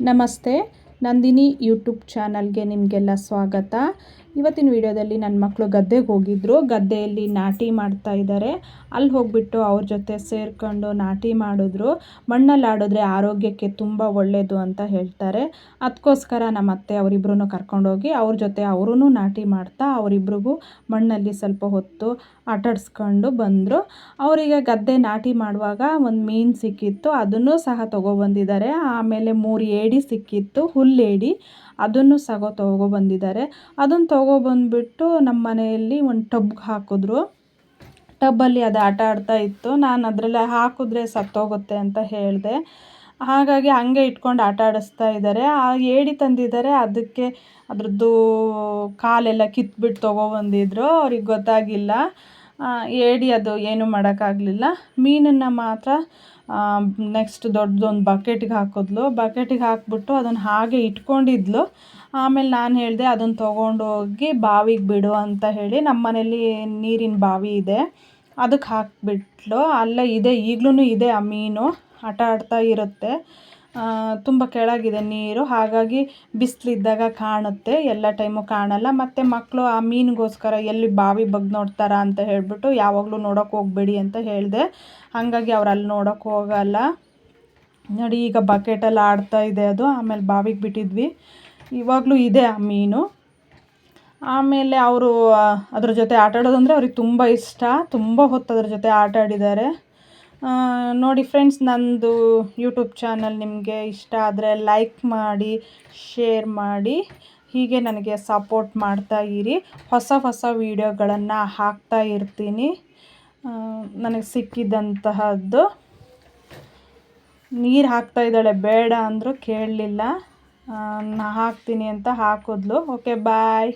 ನಮಸ್ತೆ. ನಂದಿನಿ ಯೂಟ್ಯೂಬ್ ಚಾನಲ್ಗೆ ನಿಮಗೆಲ್ಲ ಸ್ವಾಗತ. ಇವತ್ತಿನ ವಿಡಿಯೋದಲ್ಲಿ ನನ್ನ ಮಕ್ಕಳು ಗದ್ದೆಗೆ ಹೋಗಿದ್ದರು ಗದ್ದೆಯಲ್ಲಿ ನಾಟಿ ಮಾಡ್ತಾ ಇದ್ದಾರೆ. ಅಲ್ಲಿ ಹೋಗಿಬಿಟ್ಟು ಅವ್ರ ಜೊತೆ ಸೇರಿಕೊಂಡು ನಾಟಿ ಮಾಡಿದ್ರು. ಮಣ್ಣಲ್ಲಿ ಆಡಿದ್ರೆ ಆರೋಗ್ಯಕ್ಕೆ ತುಂಬ ಒಳ್ಳೆಯದು ಅಂತ ಹೇಳ್ತಾರೆ. ಅದಕ್ಕೋಸ್ಕರ ನಮ್ಮ ಅತ್ತೆ ಅವರಿಬ್ಬರೂ ಕರ್ಕೊಂಡೋಗಿ ಅವ್ರ ಜೊತೆ ಅವರೂ ನಾಟಿ ಮಾಡ್ತಾ ಅವರಿಬ್ರಿಗೂ ಮಣ್ಣಲ್ಲಿ ಸ್ವಲ್ಪ ಹೊತ್ತು ಆಟಾಡಿಸ್ಕೊಂಡು ಬಂದರು. ಅವರಿಗೆ ಗದ್ದೆ ನಾಟಿ ಮಾಡುವಾಗ ಒಂದು ಮೀನು ಸಿಕ್ಕಿತ್ತು. ಅದನ್ನು ಸಹ ತೊಗೊಬಂದಿದ್ದಾರೆ. ಆಮೇಲೆ ಮೂರು ಏಡಿ ಸಿಕ್ಕಿತ್ತು. ಹುಲ್ಲೇಡಿ. ಅದನ್ನು ಸಹ ತೊಗೊಬಂದಿದ್ದಾರೆ ಅದನ್ನು ತೊಗೊಬಂದ್ಬಿಟ್ಟು ನಮ್ಮ ಮನೆಯಲ್ಲಿ ಒಂದು ಟಬ್ಗೆ ಹಾಕಿದ್ರು. ಟಬ್ಬಲ್ಲಿ ಅದು ಆಟ ಆಡ್ತಾ ಇತ್ತು. ನಾನು ಅದರಲ್ಲಿ ಹಾಕಿದ್ರೆ ಸತ್ತೋಗುತ್ತೆ ಅಂತ ಹೇಳಿದೆ. ಹಾಗಾಗಿ ಹಂಗೆ ಇಟ್ಕೊಂಡು ಆಟ ಆಡಿಸ್ತಾ ಇದ್ದಾರೆ. ಆ ಏಡಿ ತಂದಿದ್ದಾರೆ. ಅದಕ್ಕೆ ಅದರದ್ದು ಕಾಲೆಲ್ಲ ಕಿತ್ಬಿಟ್ಟು ತೊಗೊಬಂದಿದ್ರು ಅವ್ರಿಗೆ ಗೊತ್ತಾಗಿಲ್ಲ. ಏಡಿ ಅದು ಏನು ಮಾಡೋಕ್ಕಾಗಲಿಲ್ಲ. ಮೀನನ್ನು ಮಾತ್ರ ನೆಕ್ಸ್ಟ್ ದೊಡ್ಡದೊಂದು ಬಕೆಟಿಗೆ ಹಾಕಿದ್ಲು. ಬಕೆಟಿಗೆ ಹಾಕಿಬಿಟ್ಟು ಅದನ್ನು ಹಾಗೆ ಇಟ್ಕೊಂಡಿದ್ಲು. ಆಮೇಲೆ ನಾನು ಹೇಳಿದೆ, ಅದನ್ನು ತೊಗೊಂಡೋಗಿ ಬಾವಿಗೆ ಬಿಡು ಅಂತ ಹೇಳಿ ನಮ್ಮ ಮನೇಲಿ ನೀರಿನ ಬಾವಿ ಇದೆ. ಅದಕ್ಕೆ ಹಾಕಿಬಿಟ್ಲು. ಅಲ್ಲೇ ಇದೆ ಈಗಲೂ ಇದೆ ಆ ಮೀನು. ಆಟ ಆಡ್ತಾ ಇರುತ್ತೆ. ತುಂಬ ಕೆಳಗಿದೆ ನೀರು. ಹಾಗಾಗಿ ಬಿಸಿಲಿದ್ದಾಗ ಕಾಣುತ್ತೆ. ಎಲ್ಲ ಟೈಮು ಕಾಣಲ್ಲ. ಮತ್ತು ಮಕ್ಕಳು ಆ ಮೀನಿಗೋಸ್ಕರ ಎಲ್ಲಿ ಬಾವಿ ಬಗ್ಗೆ ನೋಡ್ತಾರ ಅಂತ ಹೇಳಿಬಿಟ್ಟು ಯಾವಾಗಲೂ ನೋಡೋಕೆ ಹೋಗಬೇಡಿ ಅಂತ ಹೇಳಿದೆ. ಹಾಗಾಗಿ ಅವ್ರು ಅಲ್ಲಿ ನೋಡೋಕೆ ಹೋಗಲ್ಲ. ನೋಡಿ, ಈಗ ಬಕೆಟಲ್ಲಿ ಆಡ್ತಾ ಇದೆ ಅದು. ಆಮೇಲೆ ಬಾವಿಗೆ ಬಿಟ್ಟಿದ್ವಿ. ಇವಾಗಲೂ ಇದೆ ಆ ಮೀನು. ಆಮೇಲೆ ಅವರು ಅದ್ರ ಜೊತೆ ಆಟ ಆಡೋದಂದರೆ ಅವ್ರಿಗೆ ತುಂಬ ಇಷ್ಟ. ತುಂಬ ಹೊತ್ತು ಅದ್ರ ಜೊತೆ ಆಟ ಆಡಿದ್ದಾರೆ ನೋಡಿ ಫ್ರೆಂಡ್ಸ್, ನಂದು ಯೂಟ್ಯೂಬ್ ಚಾನಲ್ ನಿಮಗೆ ಇಷ್ಟ ಆದರೆ ಲೈಕ್ ಮಾಡಿ ಶೇರ್ ಮಾಡಿ, ಹೀಗೆ ನನಗೆ ಸಪೋರ್ಟ್ ಮಾಡ್ತಾ ಇರಿ. ಹೊಸ ಹೊಸ ವೀಡಿಯೋಗಳನ್ನು ಹಾಕ್ತಾ ಇರ್ತೀನಿ. ನನಗೆ ಸಿಕ್ಕಿದಂತಹದ್ದು. ನೀರು ಹಾಕ್ತಾ ಇದ್ದಾಳೆ, ಬೇಡ ಅಂದರೂ ಕೇಳಲಿಲ್ಲ. ನಾ ಹಾಕ್ತೀನಿ ಅಂತ ಹಾಕಿದ್ಲು. Okay bye